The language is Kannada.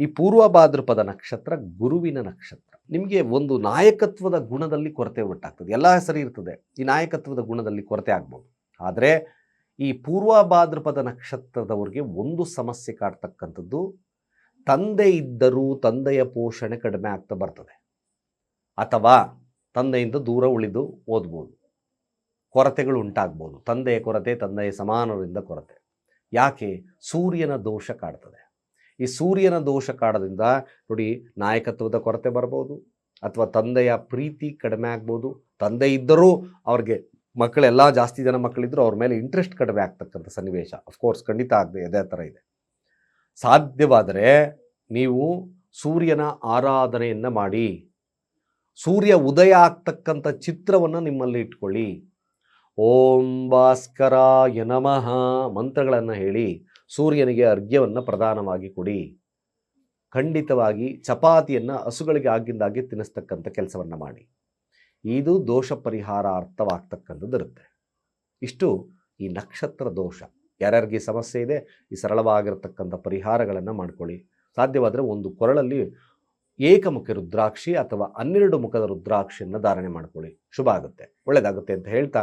ಈ ಪೂರ್ವ ಭಾದ್ರಪದ ನಕ್ಷತ್ರ ಗುರುವಿನ ನಕ್ಷತ್ರ. ನಿಮಗೆ ಒಂದು ನಾಯಕತ್ವದ ಗುಣದಲ್ಲಿ ಕೊರತೆ ಉಂಟಾಗ್ತದೆ. ಎಲ್ಲ ಸರಿ ಇರ್ತದೆ. ಈ ನಾಯಕತ್ವದ ಗುಣದಲ್ಲಿ ಕೊರತೆ ಆಗ್ಬೋದು. ಆದರೆ ಈ ಪೂರ್ವ ಭಾದ್ರಪದ ನಕ್ಷತ್ರದವರಿಗೆ ಒಂದು ಸಮಸ್ಯೆ ಕಾಡ್ತಕ್ಕಂಥದ್ದು ತಂದೆ ಇದ್ದರೂ ತಂದೆಯ ಪೋಷಣೆ ಕಡಿಮೆ ಆಗ್ತಾ ಬರ್ತದೆ. ಅಥವಾ ತಂದೆಯಿಂದ ದೂರ ಉಳಿದು ಓದ್ಬೋದು. ಕೊರತೆಗಳು ಉಂಟಾಗ್ಬೋದು. ತಂದೆಯ ಕೊರತೆ, ತಂದೆಯ ಸಮಾನರಿಂದ ಕೊರತೆ. ಯಾಕೆ? ಸೂರ್ಯನ ದೋಷ ಕಾಡ್ತದೆ. ಈ ಸೂರ್ಯನ ದೋಷ ಕಾಡದಿಂದ ನೋಡಿ ನಾಯಕತ್ವದ ಕೊರತೆ ಬರ್ಬೋದು ಅಥವಾ ತಂದೆಯ ಪ್ರೀತಿ ಕಡಿಮೆ ಆಗ್ಬೋದು. ತಂದೆ ಇದ್ದರೂ ಅವ್ರಿಗೆ ಮಕ್ಕಳೆಲ್ಲ ಜಾಸ್ತಿ ಜನ ಮಕ್ಕಳಿದ್ದರೂ ಅವ್ರ ಮೇಲೆ ಇಂಟ್ರೆಸ್ಟ್ ಕಡಿಮೆ ಆಗ್ತಕ್ಕಂಥ ಸನ್ನಿವೇಶ. ಅಫ್ಕೋರ್ಸ್ ಖಂಡಿತ ಆಗದೆ ಅದೇ ಥರ ಇದೆ. ಸಾಧ್ಯವಾದರೆ ನೀವು ಸೂರ್ಯನ ಆರಾಧನೆಯನ್ನು ಮಾಡಿ, ಸೂರ್ಯ ಉದಯ ಆಗ್ತಕ್ಕಂಥ ಚಿತ್ರವನ್ನು ನಿಮ್ಮಲ್ಲಿ ಇಟ್ಕೊಳ್ಳಿ. ಓಂ ಭಾಸ್ಕರಾಯ ನಮಃ ಮಂತ್ರಗಳನ್ನು ಹೇಳಿ ಸೂರ್ಯನಿಗೆ ಅರ್ಘ್ಯವನ್ನು ಪ್ರಧಾನವಾಗಿ ಕೊಡಿ. ಖಂಡಿತವಾಗಿ ಚಪಾತಿಯನ್ನು ಹಸುಗಳಿಗೆ ಆಗಿಂದಾಗಿ ತಿನ್ನಿಸ್ತಕ್ಕಂಥ ಕೆಲಸವನ್ನು ಮಾಡಿ. ಇದು ದೋಷ ಪರಿಹಾರ ಅರ್ಥವಾಗ್ತಕ್ಕಂಥದ್ದು ಇರುತ್ತೆ. ಇಷ್ಟು ಈ ನಕ್ಷತ್ರ ದೋಷ. ಯಾರ್ಯಾರಿಗೆ ಸಮಸ್ಯೆ ಇದೆ ಈ ಸರಳವಾಗಿರತಕ್ಕಂಥ ಪರಿಹಾರಗಳನ್ನು ಮಾಡ್ಕೊಳ್ಳಿ. ಸಾಧ್ಯವಾದರೆ ಒಂದು ಕೊರಳಲ್ಲಿ ಏಕಮುಖ ರುದ್ರಾಕ್ಷಿ ಅಥವಾ ಹನ್ನೆರಡು ಮುಖದ ರುದ್ರಾಕ್ಷಿಯನ್ನು ಧಾರಣೆ ಮಾಡಿಕೊಳ್ಳಿ. ಶುಭ ಆಗುತ್ತೆ. ಒಳ್ಳೆಯದಾಗುತ್ತೆ ಅಂತ ಹೇಳ್ತಾ